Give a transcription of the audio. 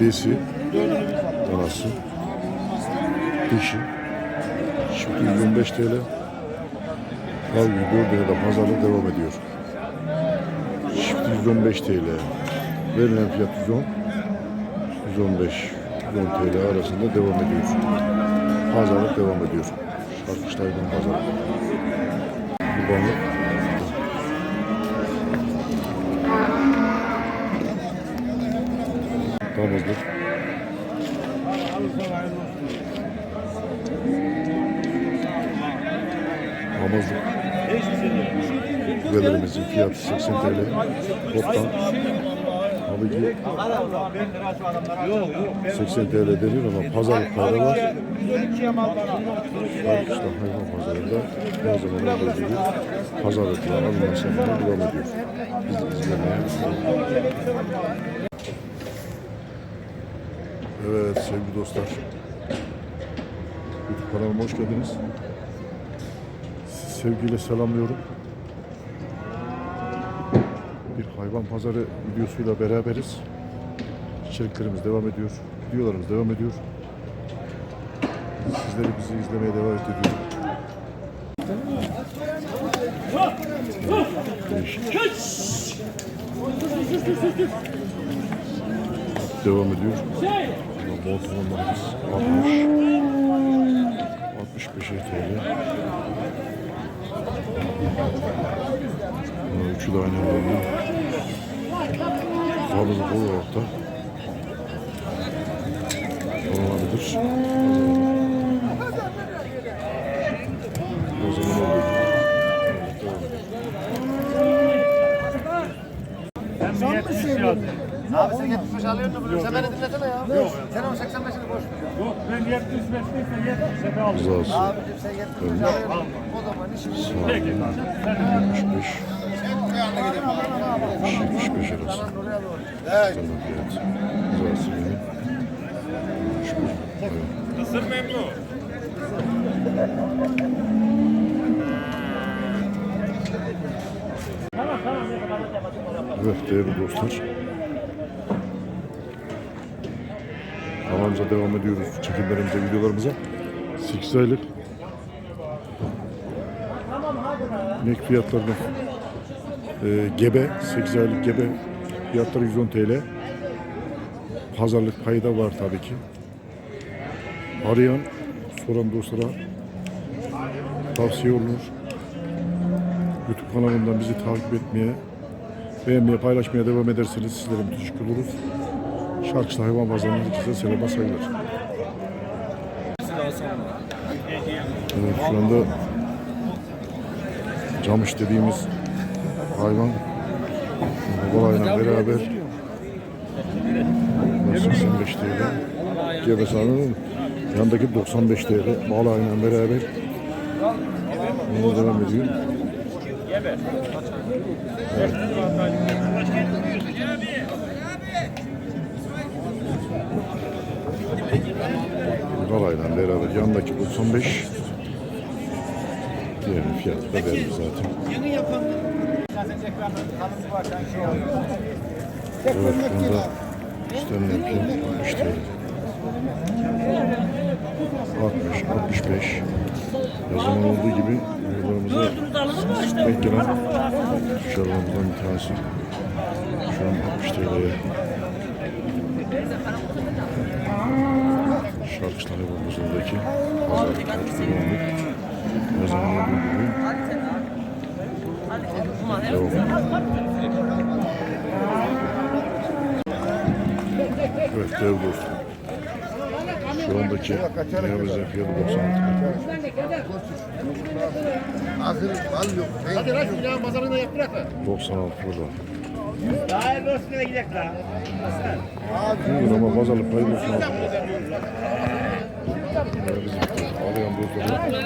Besi, danası, dişi, şimdi 115 TL. Kalbi gördüğüne de pazarlık devam ediyor. Çift 115 TL. Verilen fiyat 110. 115 110 TL arasında devam ediyor. Pazarlık devam ediyor. Şarkışlardan pazarlık. Kurbanlık. Damızlık. Damızlık. Güvelerimizin fiyatı 80 TL. Toptan Tabii ki 80 TL deniyor ama pazarlık para var. Arkadaşlar hayvan pazarında her zaman olduğu gibi pazarlıklar alınma satımına devam ediyor. Biz izlemeye Evet sevgili dostlar. YouTube kanalıma hoş geldiniz. Sevgiyle selamlıyorum. Bir hayvan pazarı videosuyla beraberiz. İçeriklerimiz devam ediyor. Videolarımız devam ediyor. Sizleri bizi izlemeye devam ediyor. Değişik. Devam ediyor. Montanlarımız 60 65 TL. Üçü de aynı anda. Fazla olarak da olabilir. O zaman olur. Abi sen 75 alıyorsun bunu. Sen beni dinlesene ya. Yok. Sen onu 85'ini boş ver. Yok ben 75 değilse 70'e kaldım. Rızası. Abicim sen 75 alıyorsun. O zaman işimiz Sağ olun. 75. 75 arası. Evet. Rızası benim. 75. Evet. Kısır memnun. Evet değerli dostlar. Kanalımıza devam ediyoruz. Çekimlerimize, videolarımıza. 8 aylık inek fiyatlarını e, gebe, 8 aylık gebe fiyatları 110 TL. Pazarlık payı da var tabii ki. Arayan, soran dostlara tavsiye olunur. YouTube kanalından bizi takip etmeye, beğenmeye, paylaşmaya devam ederseniz sizlere müthiş oluruz. Şarkışlı hayvan pazarından herkese selam saygılar. Evet şu anda camış dediğimiz hayvan babayla beraber 85 TL gebe sanırım yandaki 95 TL balayla beraber. Onu devam ediyor. Galayla beraber yandaki 95 diğer fiyatı da belli zaten. Evet şu anda istenilen fiyat 60 TL. 60, 65. Her zaman olduğu gibi videolarımıza denk gelen dışarılarımızdan bir tanesi. Şu an 60 TL'ye Şarkışlar Yolumuzundaki pazarlık kullandık. Her zaman olduğu gibi devam. Evet değerli dostum. Şu andaki dinlemizin fiyatı 96. Hazır mal yok. Hadi lan şu pazarını yap bırak lan. 96 burada. İyi olsun ne gidecek la. Bugün ama pazarlık payı 96. Yani bizim arayan dostlarım